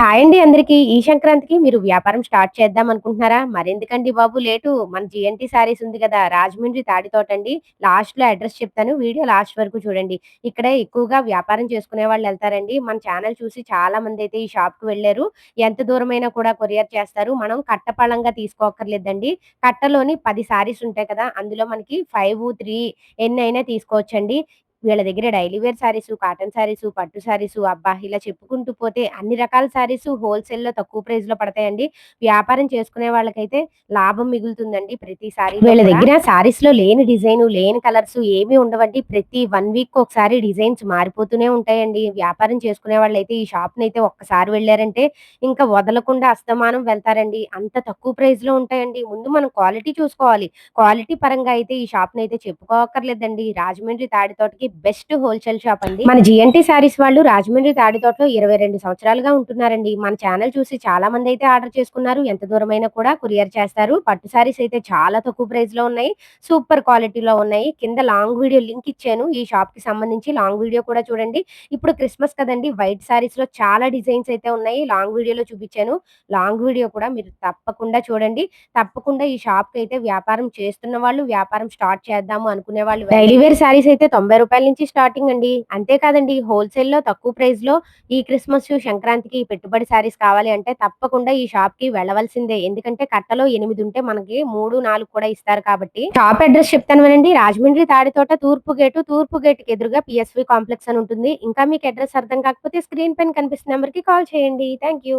Hi అండి అందరికి. ఈ సంక్రాంతికి మీరు వ్యాపారం స్టార్ట్ చేద్దాం అనుకుంటున్నారా? మరెందుకండి బాబు? లేటు మన జిఎన్టీ సారీస్ ఉంది కదా. రాజమండ్రి తాడితోట అండి. లాస్ట్లో అడ్రస్ చెప్తాను. వీడియో లాస్ట్ వరకు చూడండి. ఇక్కడ ఎక్కువగా వ్యాపారం చేసుకునే వాళ్ళు వెళ్తారండి. మన ఛానల్ చూసి చాలా మంది అయితే ఈ షాప్కు వెళ్ళారు. ఎంత దూరమైనా కూడా కొరియర్ చేస్తారు. మనం కట్టపళంగా తీసుకోకర్లేదండి కట్టలోని పది సారీస్ ఉంటాయి కదా. అందులో మనకి ఫైవ్ త్రీ ఎన్ని అయినా తీసుకోవచ్చండి. వీళ్ళ దగ్గర daily wear saris cotton saris పట్టు సారీస్ అబ్బా! ఇలా చెప్పుకుంటూ పోతే అన్ని రకాల సారీస్ హోల్సేల్లో తక్కువ ప్రైస్లో పడతాయండి. వ్యాపారం చేసుకునే వాళ్ళకైతే లాభం మిగులుతుందండి ప్రతి సారీ వీళ్ళ దగ్గర సారీస్లో లేని డిజైన్ లేని కలర్స్ ఏమి ఉండవండి. ప్రతి వన్ వీక్ ఒకసారి డిజైన్స్ మారిపోతూనే ఉంటాయండి. వ్యాపారం చేసుకునే వాళ్ళైతే ఈ షాప్ అయితే ఒక్కసారి వెళ్ళారంటే ఇంకా వదలకుండా అస్తమానం వెళ్తారండి. అంత తక్కువ ప్రైస్లో ఉంటాయండి. ముందు మనం క్వాలిటీ చూసుకోవాలి. క్వాలిటీ పరంగా అయితే ఈ షాప్ అయితే చెప్పుకోకర్లేదండి రాజమండ్రి తాడితోటకి బెస్ట్ హోల్సేల్ షాప్ అండి. మన జిఎన్టీ సారీస్ వాళ్ళు రాజమండ్రి తాడితోటలో ఇరవై రెండు సంవత్సరాలుగా ఉంటున్నారండి. మన ఛానల్ చూసి చాలా మంది అయితే ఆర్డర్ చేసుకున్నారు. ఎంత దూరమైనా కూడా కొరియర్ చేస్తారు. పట్టు సారీస్ అయితే చాలా తక్కువ ప్రైస్లో ఉన్నాయి. సూపర్ క్వాలిటీలో ఉన్నాయి. కింద లాంగ్ వీడియో లింక్ ఇచ్చాను. ఈ షాప్కి సంబంధించి లాంగ్ వీడియో కూడా చూడండి. ఇప్పుడు క్రిస్మస్ కదండి. వైట్ సారీస్లో చాలా డిజైన్స్ అయితే ఉన్నాయి. లాంగ్ వీడియోలో చూపించాను. లాంగ్ వీడియో కూడా మీరు తప్పకుండా చూడండి. తప్పకుండా ఈ షాప్కి అయితే వ్యాపారం చేస్తున్న వాళ్ళు వ్యాపారం స్టార్ట్ చేద్దాము అనుకునే వాళ్ళు డైలీ వేర్ సారీస్ అయితే తొంభై రూపాయల నుంచి స్టార్టింగ్ అండి. అంతేకాదండి హోల్సేల్లో తక్కువ ప్రైస్లో ఈ క్రిస్మస్ సంక్రాంతికి పెట్టుబడి సారీస్ కావాలి అంటే తప్పకుండా ఈ షాప్కి వెళ్ళవలసిందే. ఎందుకంటే కట్టలో ఎనిమిది ఉంటే మనకి మూడు నాలుగు కూడా ఇస్తారు కాబట్టి. షాప్ అడ్రస్ చెప్తాను వినండి. రాజమండ్రి తాడితోట తూర్పు గేటు తూర్పు గేట్కి ఎదురుగా పిఎస్వి కాంప్లెక్స్ అని ఉంటుంది. ఇంకా మీకు అడ్రస్ అర్థం కాకపోతే స్క్రీన్ పైన కనిపిస్తున్న నెంబర్కి కాల్ చేయండి. Thank you